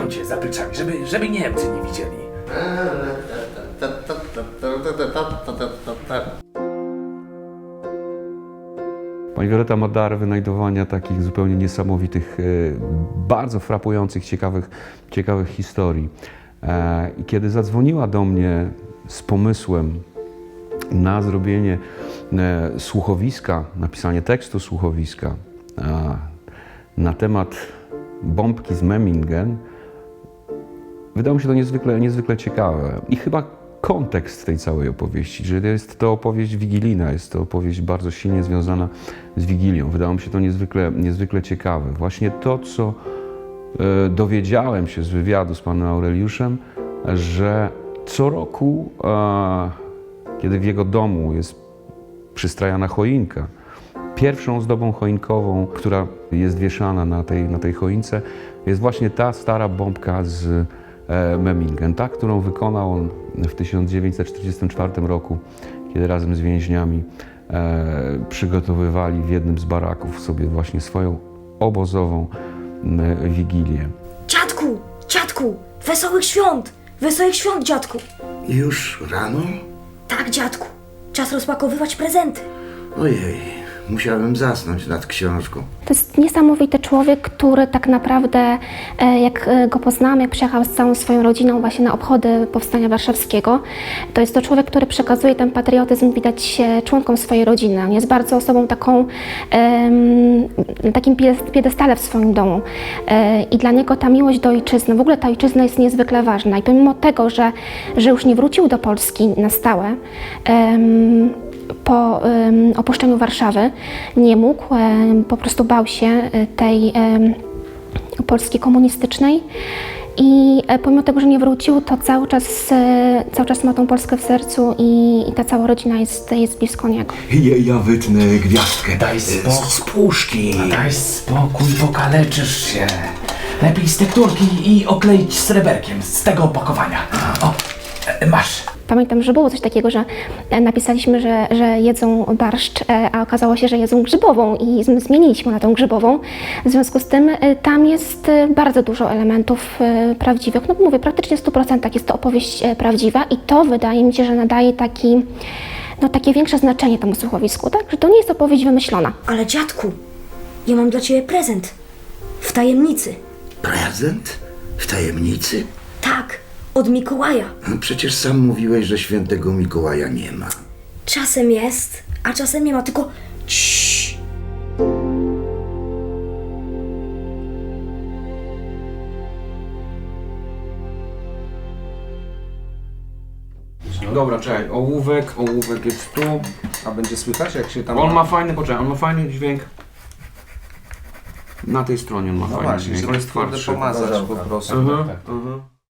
kącie za żeby, żeby Niemcy nie widzieli. Pani Wioleta ma dar wynajdowania takich zupełnie niesamowitych, e, bardzo frapujących, ciekawych, ciekawych historii. E, I kiedy zadzwoniła do mnie z pomysłem na zrobienie e, słuchowiska, napisanie tekstu słuchowiska na temat bombki z Memmingen, Wydało mi się to niezwykle, niezwykle ciekawe. I chyba kontekst tej całej opowieści, że jest to opowieść wigilijna, jest to opowieść bardzo silnie związana z Wigilią. Wydało mi się to niezwykle, niezwykle ciekawe. Właśnie to, co e, dowiedziałem się z wywiadu z panem Aureliuszem, że co roku, e, kiedy w jego domu jest przystrajana choinka, Pierwszą ozdobą choinkową, która jest wieszana na tej, na tej choince, jest właśnie ta stara bombka z e, Memmingen, ta, którą wykonał on w 1944 roku, kiedy razem z więźniami e, przygotowywali w jednym z baraków sobie właśnie swoją obozową wigilię. Dziadku, dziadku, wesołych świąt! Wesołych świąt, dziadku! Już rano? Tak, dziadku. Czas rozpakowywać prezenty. Ojej, musiałem zasnąć nad książką. To jest niesamowity człowiek, który tak naprawdę, e, jak e, go poznałam, jak przyjechał z całą swoją rodziną właśnie na obchody Powstania Warszawskiego, to jest to człowiek, który przekazuje ten patriotyzm, widać członkom swojej rodziny. On jest bardzo osobą taką, na takim piedest- piedestale w swoim domu. E, I dla niego ta miłość do ojczyzny, w ogóle ta ojczyzna jest niezwykle ważna. I pomimo tego, że, że już nie wrócił do Polski na stałe, po opuszczeniu Warszawy nie mógł, po prostu bał się e, tej Polski komunistycznej. I e, pomimo tego, że nie wrócił, to cały czas, e, cały czas ma tą Polskę w sercu i, i ta cała rodzina jest, jest blisko niego. Ja, ja wytnę gwiazdkę. Daj spokój. Z, puszki. Daj spokój, pokaleczysz się. Lepiej z tekturki i okleić sreberkiem z tego opakowania. O, masz. Pamiętam, że było coś takiego, że e, napisaliśmy, że, że jedzą barszcz, e, a okazało się, że jedzą grzybową i zmieniliśmy na tą grzybową. W związku z tym e, tam jest bardzo dużo elementów prawdziwych. No mówię, praktycznie w 100% jest to opowieść prawdziwa i to wydaje mi się, że nadaje taki, no, takie większe znaczenie temu słuchowisku, tak? Że to nie jest opowieść wymyślona. Ale dziadku, ja mam dla ciebie prezent. W tajemnicy. Prezent? W tajemnicy? Tak, od Mikołaja. Przecież sam mówiłeś, że świętego Mikołaja nie ma. Czasem jest, a czasem nie ma, tylko ciii. Dobra, czekaj, ołówek, ołówek jest tu, a będzie słychać jak się tam... On ma fajny, poczekaj, on ma fajny dźwięk. Na tej stronie on ma No fajny właśnie, dźwięk. on jest twardszy. pomazać po prostu. Mhm, Tak. mhm.